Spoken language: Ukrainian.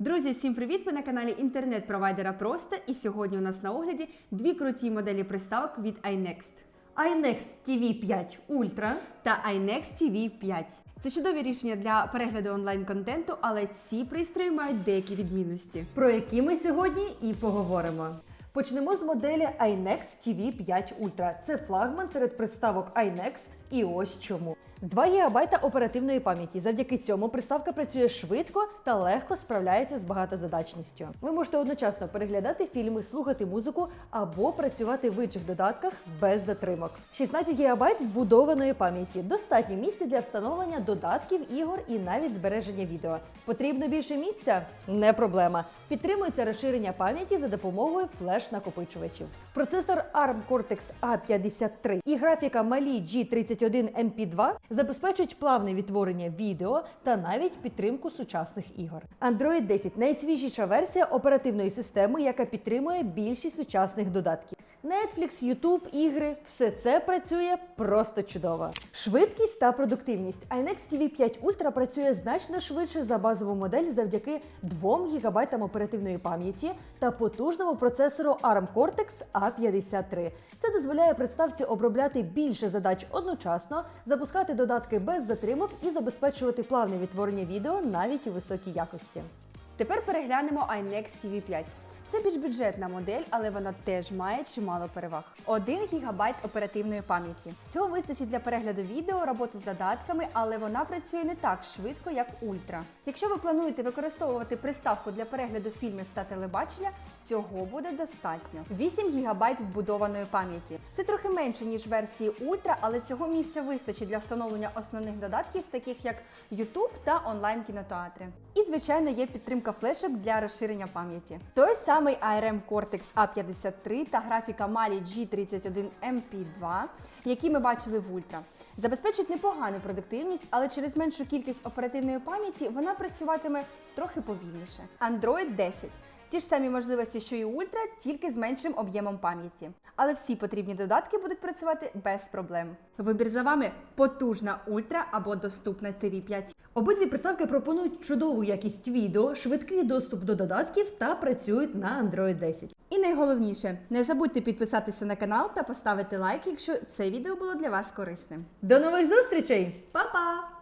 Друзі, всім привіт! Ви на каналі інтернет-провайдера Просто. І сьогодні у нас на огляді дві круті моделі приставок від iNext iNext TV 5 Ultra. та iNext TV 5. Це чудові рішення для перегляду онлайн-контенту, але ці пристрої мають деякі відмінності. про які ми сьогодні і поговоримо. Почнемо з моделі iNext TV 5 Ultra. Це флагман серед приставок iNext. І ось чому. 2 ГБ оперативної пам'яті. Завдяки цьому приставка працює швидко та легко справляється з багатозадачністю. Ви можете одночасно переглядати фільми, слухати музику або працювати в інших додатках без затримок. 16 ГБ вбудованої пам'яті. Достатньо місця для встановлення додатків, ігор і навіть збереження відео. Потрібно більше місця? Не проблема. Підтримується розширення пам'яті за допомогою флеш-накопичувачів. Процесор ARM Cortex A53 і графіка Mali G31 MP2 забезпечують плавне відтворення відео та навіть підтримку сучасних ігор. Android 10 найсвіжіша версія оперативної системи, яка підтримує більшість сучасних додатків. Netflix, YouTube, ігри все це працює просто чудово. Швидкість та продуктивність. iNext TV 5 Ultra працює значно швидше за базову модель завдяки 2 ГБ оперативної пам'яті та потужному процесору ARM Cortex A53. Це дозволяє приставці обробляти більше задач одночасно, запускати додатки без затримок і забезпечувати плавне відтворення відео навіть у високій якості. Тепер переглянемо iNext TV 5. Це більш бюджетна модель, але вона теж має чимало переваг. 1 ГБ оперативної пам'яті. Цього вистачить для перегляду відео, роботи з додатками, але вона працює не так швидко, як Ультра. Якщо ви плануєте використовувати приставку для перегляду фільмів та телебачення, цього буде достатньо. 8 ГБ вбудованої пам'яті. Це трохи менше, ніж версії Ультра, але цього місця вистачить для встановлення основних додатків, таких як YouTube та онлайн-кінотеатри. І, звичайно, є підтримка флешок для розширення пам'яті. Той самий ARM Cortex A53 та графіка Mali G31 MP2, які ми бачили в Ultra, забезпечують непогану продуктивність, але через меншу кількість оперативної пам'яті вона працюватиме трохи повільніше. Android 10. Ті ж самі можливості, що і Ультра, тільки з меншим об'ємом пам'яті. Але всі потрібні додатки будуть працювати без проблем. Вибір за вами потужна Ультра або доступна TV 5. Обидві приставки пропонують чудову якість відео, швидкий доступ до додатків та працюють на Android 10. І найголовніше, не забудьте підписатися на канал та поставити лайк, якщо це відео було для вас корисним. До нових зустрічей! Па-па!